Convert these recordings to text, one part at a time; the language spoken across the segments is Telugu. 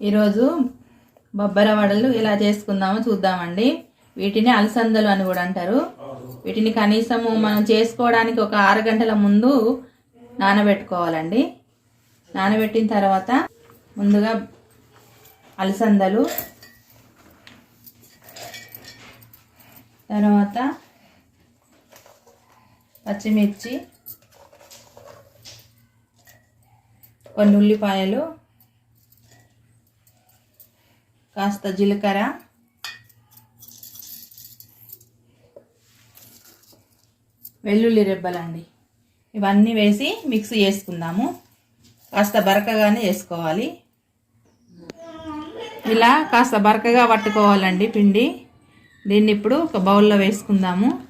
ఈరోజు బొబ్బర వడలు ఇలా చేసుకుందామో చూద్దామండి. వీటిని అలసందలు అని కూడా అంటారు. వీటిని కనీసము మనం చేసుకోవడానికి ఒక ఆరు గంటల ముందు నానబెట్టుకోవాలండి. నానబెట్టిన తర్వాత ముందుగా అలసందలు తర్వాత పచ్చిమిర్చి కొన్ని ఉల్లిపాయలు కాస్త జీలకర్ర. వెల్లుల్లి రెబ్బలండి. ఇవన్నీ వేసి మిక్స్ చేసుకుందాము. కాస్త బరకగానే చేసుకోవాలి. ఇలా కాస్త బరకగా పట్టుకోవాలండి పిండి. దీన్ని ఇప్పుడు ఒక బౌల్లో వేసుకుందాము.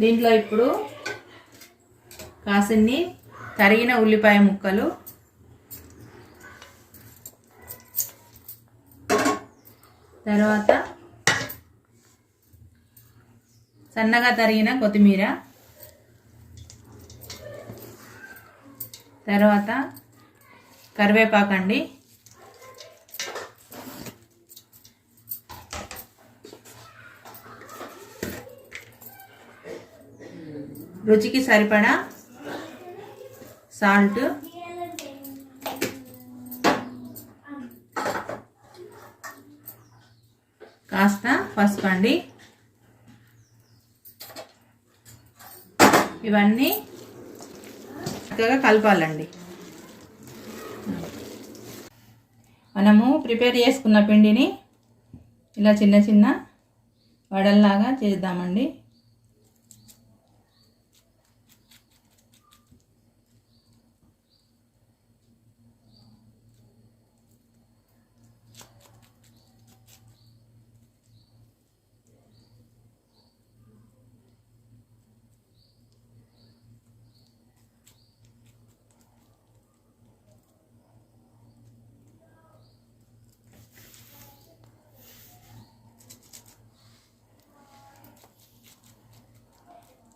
దీంట్లో ఇప్పుడు కాసిన్ని తరిగిన ఉల్లిపాయ ముక్కలు. తర్వాత సన్నగా తరిగిన కొత్తిమీర. తర్వాత కరివేపాకండి. రుచికి సరిపడా సాల్ట్. కాస్త పసుపు అండి. ఇవన్నీ చక్కగా కలపాలండి. మనము ప్రిపేర్ చేసుకున్న పిండిని ఇలా చిన్న చిన్న వడల్లాగా చేద్దామండి.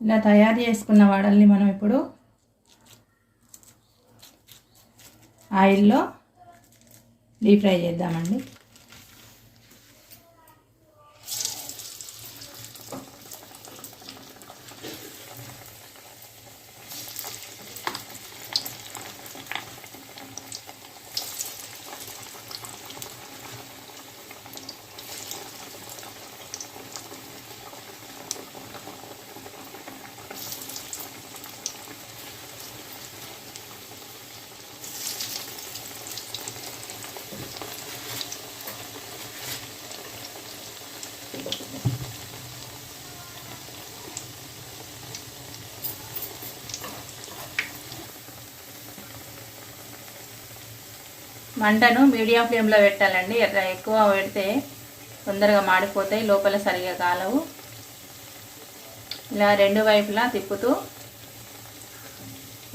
ఇలా తయారు చేసుకున్న వడల్ని మనం ఇప్పుడు ఆయిల్లో డీప్ ఫ్రై చేద్దామండి. మంటను మీడియం ఫ్లేమ్లో పెట్టాలండి. ఎర్ర ఎక్కువ పెడితే తొందరగా మాడిపోతాయి. లోపల సరిగా కాలవు. ఇలా రెండు వైపులా తిప్పుతూ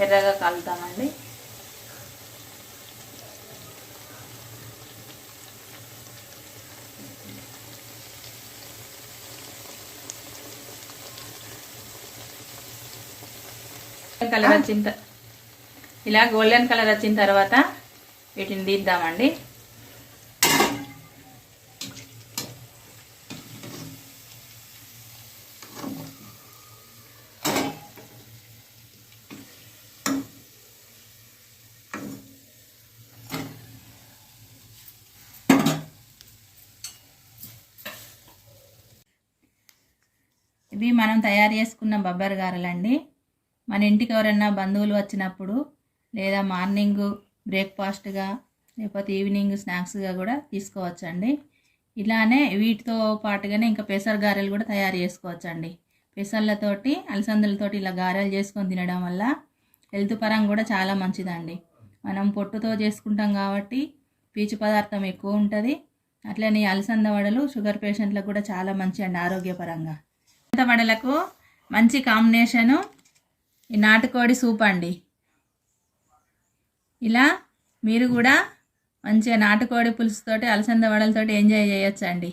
ఎర్రగా కాలుతామండి. కలర్ వచ్చిన ఇలా గోల్డెన్ కలర్ వచ్చిన తర్వాత వీటిని తీద్దామండి. ఇవి మనం తయారు చేసుకున్న బొబ్బరి గారెలండి. మన ఇంటికి ఎవరైనా బంధువులు వచ్చినప్పుడు లేదా మార్నింగ్ బ్రేక్ఫాస్ట్గా లేకపోతే ఈవినింగ్ స్నాక్స్గా కూడా తీసుకోవచ్చండి. ఇలానే వీటితో పాటుగానే ఇంకా పెసర గారెలు కూడా తయారు చేసుకోవచ్చండి. పెసర్లతోటి అలసందలతోటి ఇలా గారెలు చేసుకొని తినడం వల్ల హెల్త్ పరంగా కూడా చాలా మంచిదండి. మనం పొట్టుతో చేసుకుంటాం కాబట్టి పీచు పదార్థం ఎక్కువ ఉంటుంది. అట్లనే అలసంద వడలు షుగర్ పేషెంట్లకు కూడా చాలా మంచి అండి ఆరోగ్యపరంగా. అలసంద వడలకు మంచి కాంబినేషను ఈ నాటుకోడి సూప్ అండి ఇలా మీరు కూడా మంచిగా నాటుకోడి పులుసుతోటి అలసంద వడలతోటి ఎంజాయ్ చేయొచ్చండి.